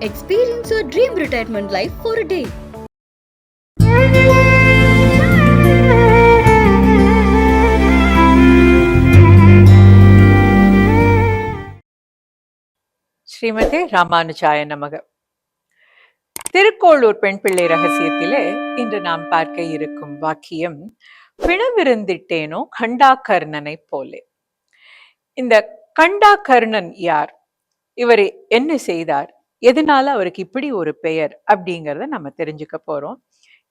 Experience your dream retirement life for a day. ராமானுஜாய நமக. திருக்கோளூர் பெண் பிள்ளை ரகசியத்திலே இன்று நாம் பார்க்க இருக்கும் வாக்கியம் பிணவிருந்திட்டேனோ கண்டாகர்ணனை போலே. இந்த கண்டாகர்ணன் யார்? இவர் என்ன செய்தார்? எதனால அவருக்கு இப்படி ஒரு பெயர் அப்படிங்கிறத நம்ம தெரிஞ்சுக்க போறோம்.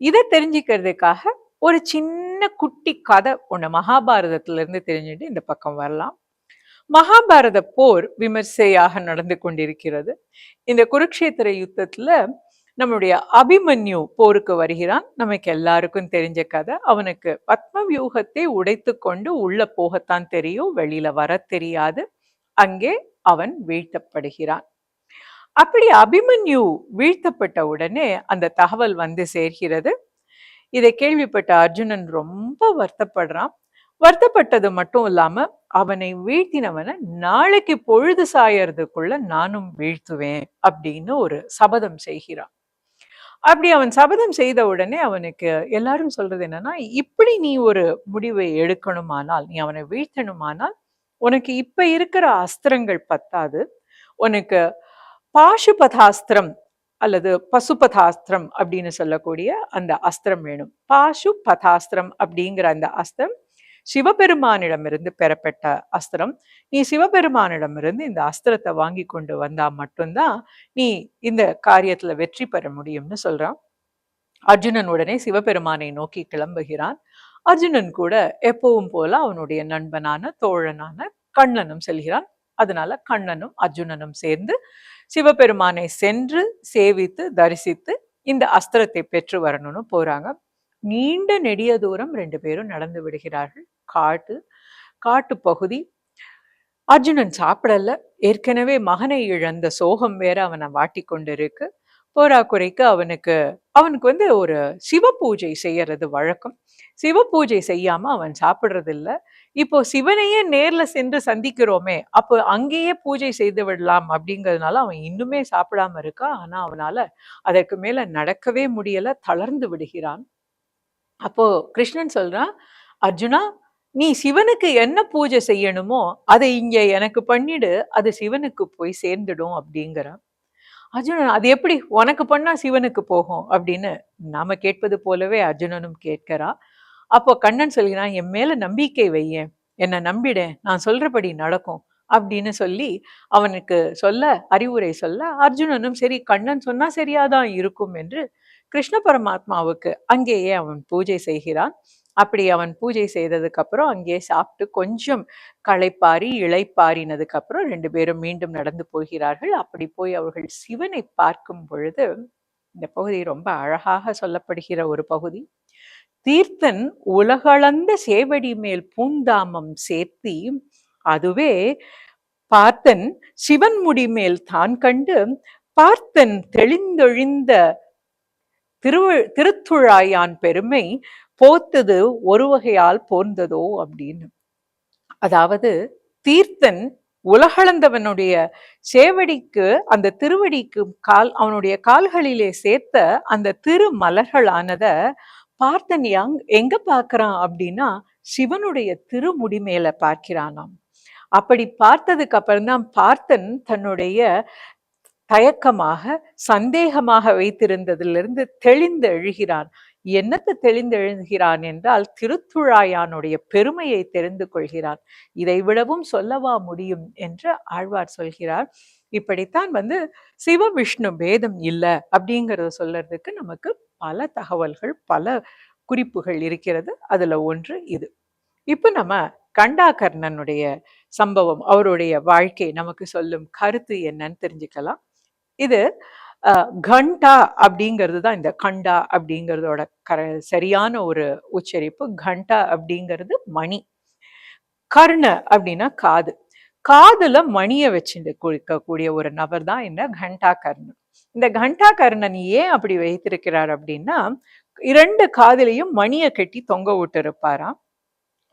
இதை தெரிஞ்சுக்கிறதுக்காக ஒரு சின்ன குட்டி கதை ஒண்ணு மகாபாரதத்துல இருந்து தெரிஞ்சுட்டு இந்த பக்கம் வரலாம். மகாபாரத போர் விமர்சையாக நடந்து கொண்டிருக்கிறது. இந்த குருக்ஷேத்திர யுத்தத்துல நம்முடைய அபிமன்யு போருக்கு வருகிறான். நமக்கு எல்லாருக்கும் தெரிஞ்ச கதை. அவனுக்கு பத்ம வியூகத்தை உடைத்து கொண்டு உள்ள போகத்தான் தெரியும். வெளியில வர தெரியாது. அங்கே அவன் வீழ்த்தப்படுகிறான். அப்படி அபிமன்யு வீழ்த்தப்பட்ட உடனே அந்த தகவல் வந்து சேர்கிறது. இதை கேள்விப்பட்ட அர்ஜுனன் ரொம்ப வருத்தப்படுறான். வருத்தப்பட்டது மட்டும் இல்லாம அவனை வீழ்த்தினவனை நாளைக்கு பொழுது சாயறதுக்குள்ள நானும் வீழ்த்துவேன் அப்படின்னு ஒரு சபதம் செய்கிறான். அப்படி அவன் சபதம் செய்த உடனே அவனுக்கு எல்லாரும் சொல்றது என்னன்னா இப்படி நீ ஒரு முடிவை எடுக்கணுமானால் நீ அவனை வீழ்த்தணுமானால் உனக்கு இப்ப இருக்கிற அஸ்திரங்கள் பத்தாது. உனக்கு பாசுபதாஸ்திரம் அல்லது பசுபதாஸ்திரம் அப்படின்னு சொல்லக்கூடிய அந்த அஸ்திரம் வேணும். பாசு பதாஸ்திரம் அப்படிங்கிற அந்த அஸ்திரம் சிவபெருமானிடமிருந்து பெறப்பட்ட அஸ்திரம். நீ சிவபெருமானிடமிருந்து இந்த அஸ்திரத்தை வாங்கி கொண்டு வந்தா மட்டும்தான் நீ இந்த காரியத்துல வெற்றி பெற முடியும்னு சொல்றான். அர்ஜுனன் உடனே சிவபெருமானை நோக்கி கிளம்புகிறான். அர்ஜுனன் கூட எப்பவும் போல அவனுடைய நண்பனான தோழனான கண்ணனும் செல்கிறான். அதனால கண்ணனும் அர்ஜுனனும் சேர்ந்து சிவபெருமானை சென்று சேவித்து தரிசித்து இந்த அஸ்திரத்தை பெற்று வரணும்னு போறாங்க. நீண்ட நெடிய தூரம் ரெண்டு பேரும் நடந்து விடுகிறார்கள். காட்டு காட்டு பகுதி. அர்ஜுனன் சாப்பிடல. ஏற்கனவே மகனை இழந்த சோகம் வேற அவனை வாட்டி கொண்டு இருக்கு போராக்குறைக்கு அவனுக்கு அவனுக்கு வந்து ஒரு சிவ பூஜை செய்யறது வழக்கம். சிவ பூஜை செய்யாம அவன் சாப்பிடுறது இல்ல இப்போ சிவனையே நேர்ல சென்று சந்திக்கிறோமே அப்போ அங்கேயே பூஜை செய்து விடலாம் அப்படிங்கிறதுனால அவன் இன்னுமே சாப்பிடாம இருக்கா? ஆனா அவனால அதற்கு மேல நடக்கவே முடியல தளர்ந்து விடுகிறான். அப்போ கிருஷ்ணன் சொல்றான் அர்ஜுனா நீ சிவனுக்கு என்ன பூஜை செய்யணுமோ அதை இங்க எனக்கு பண்ணிடு அது சிவனுக்கு போய் சேர்ந்துடும் அப்படிங்கிறான். அர்ஜுனன் அது எப்படி? உனக்கு பண்ணா சிவனுக்கு போகும் அப்படின்னு நாம கேட்பது போலவே அர்ஜுனனும் கேட்கிறான். அப்போ கண்ணன் சொல்கிறான் என் மேல நம்பிக்கை வையேன் என்னை நம்பிட நான் சொல்றபடி நடக்கும் அப்படின்னு சொல்லி அவனுக்கு சொல்ல அறிவுரை சொல்ல அர்ஜுனனும் சரி கண்ணன் சொன்னா சரியாதான் இருக்கும் என்று கிருஷ்ண பரமாத்மாவுக்கு அங்கேயே அவன் பூஜை செய்கிறான். அப்படி அவன் பூஜை செய்ததுக்கு அப்புறம் அங்கேயே சாப்பிட்டு கொஞ்சம் களைப்பாரி இளைப்பாரினதுக்கு அப்புறம் ரெண்டு பேரும் மீண்டும் நடந்து போகிறார்கள். அப்படி போய் அவர்கள் சிவனை பார்க்கும் பொழுது இந்த பகுதி ரொம்ப அழகாக சொல்லப்படுகிற ஒரு பகுதி. தீர்த்தன் உலகளந்த சேவடி மேல் பூந்தாமம் சேர்த்தி அதுவே பார்த்தன் சிவன் முடி மேல் தான் கண்டு பார்த்தன் தெளிந்தொழிந்த திரு திருத்துழாயான் பெருமை போத்தது ஒரு வகையால் போர்ந்ததோ அப்படின்னு. அதாவது தீர்த்தன் உலகளந்தவனுடைய சேவடிக்கு அந்த திருவடிக்கு கால் அவனுடைய கால்களிலே சேர்த்த அந்த திரு மலர்களானத பார்த்தன் யங் எங்க பார்க்கறான் அப்படின்னா சிவனுடைய திருமுடி மேல பார்க்கிறானாம். அப்படி பார்த்ததுக்கு அப்புறம்தான் பார்த்தன் தன்னுடைய தயக்கமாக சந்தேகமாக வைத்திருந்ததிலிருந்து தெளிந்து எழுகிறான் என்னத்தை தெளிந்து எழுகிறான் என்றால் திருத்துழாயானுடைய பெருமையை தெரிந்து கொள்கிறான். இதை விடவும் சொல்லவா முடியும் என்று ஆழ்வார் சொல்கிறார். இப்படித்தான் வந்து சிவ விஷ்ணு பேதம் இல்லை அப்படிங்கிறத சொல்றதுக்கு நமக்கு பல தகவல்கள் பல குறிப்புகள் இருக்கிறது. அதுல ஒன்று இது. இப்போ நம்ம கண்டாகர்ணனுடைய சம்பவம் அவருடைய வாழ்க்கை நமக்கு சொல்லும் கருத்து என்னன்னு தெரிஞ்சுக்கலாம். இது கண்டா அப்படிங்கிறது தான் இந்த கண்டா அப்படிங்கிறதோட கர சரியான ஒரு உச்சரிப்பு. கண்டா அப்படிங்கிறது மணி. கர்ண அப்படின்னா காது. காதுல மணியை வச்சுட்டு குளிக்கக்கூடிய ஒரு நபர் தான் இந்த கண்டா கர்ணன் இந்த கண்டா கர்ணன் ஏன் அப்படி வைத்திருக்கிறார் அப்படின்னா இரண்டு காதிலையும் மணியை கட்டி தொங்க விட்டு இருப்பாராம்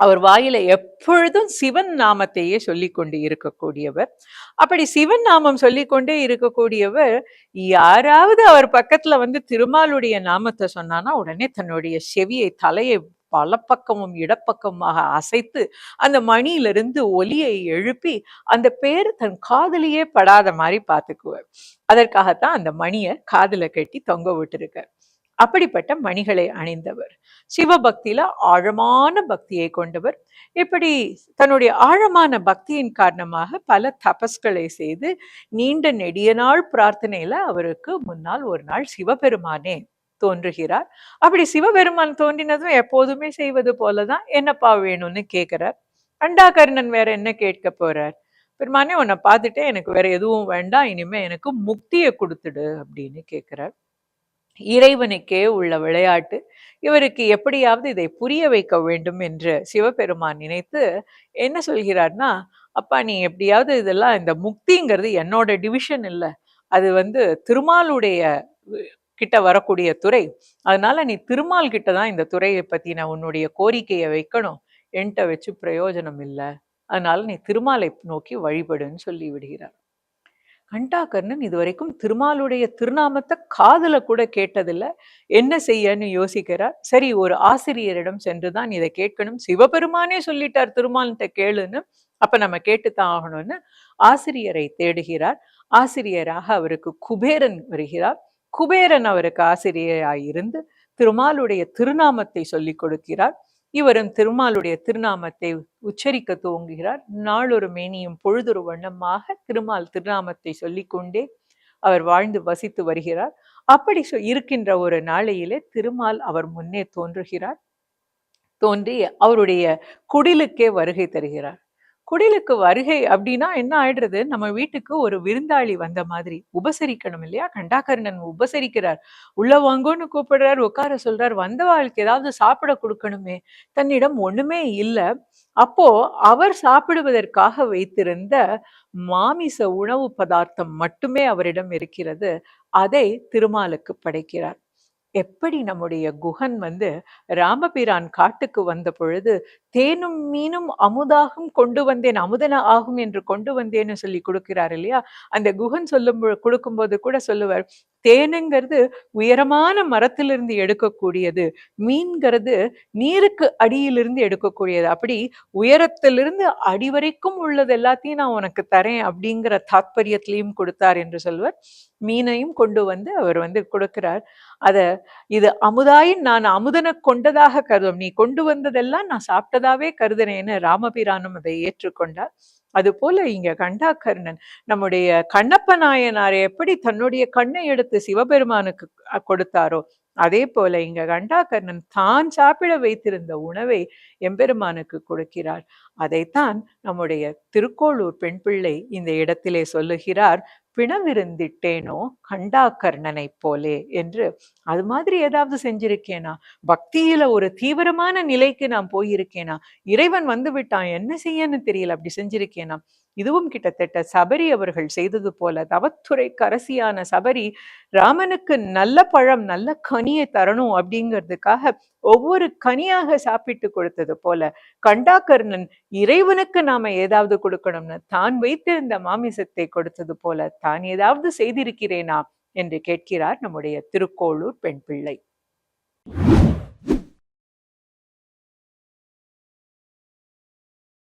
அவர் வாயில எப்பொழுதும் சிவன் நாமத்தையே சொல்லிக் கொண்டு இருக்கக்கூடியவர். அப்படி சிவன் நாமம் சொல்லிக்கொண்டே இருக்கக்கூடியவர் யாராவது அவர் பக்கத்துல வந்து திருமாலுடைய நாமத்தை சொன்னானா உடனே தன்னுடைய செவியை தலையை பலப்பக்கமும் இடப்பக்கமாக அசைத்து அந்த மணியிலிருந்து ஒலியை எழுப்பி அந்த பேர் தன் காதலியே படாத மாதிரி பார்த்துக்குவார். அதற்காகத்தான் அந்த மணியை காதுல கட்டி தொங்க விட்டுருக்கார். அப்படிப்பட்ட மணிகளை அணிந்தவர். சிவபக்தியில ஆழமான பக்தியை கொண்டவர். இப்படி தன்னுடைய ஆழமான பக்தியின் காரணமாக பல தபஸ்களை செய்து நீண்ட நெடிய நாள் பிரார்த்தனையில அவருக்கு முன்னால் ஒரு நாள் சிவபெருமானே தோன்றுகிறார். அப்படி சிவபெருமான் தோன்றினதும் எப்போதுமே செய்வது போலதான் என்னப்பா வேணும்னு கேட்கிறார் அண்டாகர்ணன் வேற என்ன கேட்க போறார்? பெருமானே உன்னை பார்த்துட்டே எனக்கு வேற எதுவும் வேண்டாம். இனிமே எனக்கு முக்தியை கொடுத்துடு அப்படின்னு கேட்கிறார் இறைவனுக்கே உள்ள விளையாட்டு இவருக்கு எப்படியாவது இதை புரிய வைக்க வேண்டும் என்று சிவபெருமான் நினைத்து என்ன சொல்கிறார்னா அப்பா நீ எப்படியாவது இதெல்லாம் இந்த முக்திங்கிறது என்னோட டிவிஷன் இல்லை. அது வந்து திருமாலுடைய கிட்ட வரக்கூடிய துறை. அதனால நீ திருமால் கிட்ட தான் இந்த துறையை பத்தின உன்னுடைய கோரிக்கையை வைக்கணும். என்கிட்ட வச்சு பிரயோஜனம் இல்லை. அதனால நீ திருமாலை நோக்கி வழிபடுன்னு சொல்லி விடுகிறார். கண்டாகர்ணன் இதுவரைக்கும் திருமாலுடைய திருநாமத்தை காதுல கூட கேட்டதில்லை. என்ன செய்யன்னு யோசிக்கிறார். சரி ஒரு ஆசிரியரிடம் சென்றுதான் இதை கேட்கணும். சிவபெருமானே சொல்லிட்டார் திருமால்கிட்ட கேளுன்னு. அப்ப நம்ம கேட்டுத்தான் ஆகணும்னு ஆசிரியரை தேடுகிறார். ஆசிரியராக அவருக்கு குபேரன் வருகிறார். குபேரன் அவருக்கு ஆசிரியராய் இருந்து திருமாலுடைய திருநாமத்தை சொல்லிக் கொடுக்கிறார். இவரும் திருமாலுடைய திருநாமத்தை உச்சரிக்க துவங்குகிறார். நாளொரு மேனியும் பொழுதொரு வண்ணமாக திருமால் திருநாமத்தை சொல்லிக்கொண்டே அவர் வாழ்ந்து வசித்து வருகிறார். அப்படி இருக்கின்ற ஒரு நாளையிலே திருமால் அவர் முன்னே தோன்றுகிறார். தோன்றி அவருடைய குடிலுக்கே வருகை தருகிறார். குடிலுக்கு வருகை அப்படின்னா என்ன ஆயிடுறது? நம்ம வீட்டுக்கு ஒரு விருந்தாளி வந்த மாதிரி. உபசரிக்கணும் இல்லையா? கண்டாகர்ணன் உபசரிக்கிறார். உள்ள வாங்கோன்னு கூப்பிடுறார் உட்கார சொல்றார். வந்தவாளுக்கு ஏதாவது சாப்பிட கொடுக்கணுமே. தன்னிடம் ஒண்ணுமே இல்லை. அப்போ அவர் சாப்பிடுவதற்காக வைத்திருந்த மாமிச உணவு பதார்த்தம் மட்டுமே அவரிடம் இருக்கிறது. அதை திருமாலுக்கு படைக்கிறார். எப்படி நம்முடைய குகன் வந்து ராமபிரான் காட்டுக்கு வந்த பொழுது தேனும் மீனும் அமுதாகும் கொண்டு வந்தேன் அமுதன ஆகும் என்று கொண்டு வந்தேன்னு சொல்லி கொடுக்கிறார் இல்லையா? அந்த குகன் சொல்லும் கொடுக்கும்போது கூட சொல்லுவார் தேனுங்கிறது உயரமான மரத்திலிருந்து எடுக்கக்கூடியது மீன்கிறது நீருக்கு அடியிலிருந்து எடுக்கக்கூடியது. அப்படி உயரத்திலிருந்து அடி வரைக்கும் உள்ளது எல்லாத்தையும் நான் உனக்கு தரேன் அப்படிங்கிற தாத்பரியத்திலையும் கொடுத்தார் என்று சொல்வர். மீனையும் கொண்டு வந்து அவர் வந்து கொடுக்கிறார். அத இது அமுதாயின் நான் அமுதனை கொண்டதாக கருதும். நீ கொண்டு வந்ததெல்லாம் நான் சாப்பிட்டதாவே கருதுனேன்னு ராமபிரானும் அதை ஏற்றுக்கொண்டார். அது போல இங்க கண்டாகர்ணன் நம்முடைய கண்ணப்ப நாயனார் எப்படி தன்னுடைய கண்ணை எடுத்து சிவபெருமானுக்கு கொடுத்தாரோ அதே போல இங்க கண்டாகர்ணன் தான் சாப்பிட வைத்திருந்த உணவை எம்பெருமானுக்கு கொடுக்கிறார். அதைத்தான் நம்முடைய திருக்கோளூர் பெண் பிள்ளை இந்த இடத்திலே சொல்லுகிறார். பிணவிருந்திட்டேனோ கண்டாகர்ணனை போலே என்று அது மாதிரி ஏதாவது செஞ்சிருக்கேனா? பக்தியில ஒரு தீவிரமான நிலைக்கு நான் போயிருக்கேனா? இறைவன் வந்து விட்டான் என்ன செய்யன்னு தெரியல அப்படி செஞ்சிருக்கேனா? இதுவும் கிட்டத்தட்ட சபரி அவர்கள் செய்தது போல தவத்துறை கரசியான சபரி ராமனுக்கு நல்ல பழம் நல்ல கனியை தரணும் அப்படிங்கிறதுக்காக ஒவ்வொரு கனியாக சாப்பிட்டு கொடுத்தது போல கண்டாகர்ணன் இறைவனுக்கு நாம ஏதாவது கொடுக்கணும்னு தான் வைத்திருந்த மாமிசத்தை கொடுத்தது போல தான் ஏதாவது செய்திருக்கிறேனா? என்று கேட்கிறார் நம்முடைய திருக்கோளூர் பெண் பிள்ளை.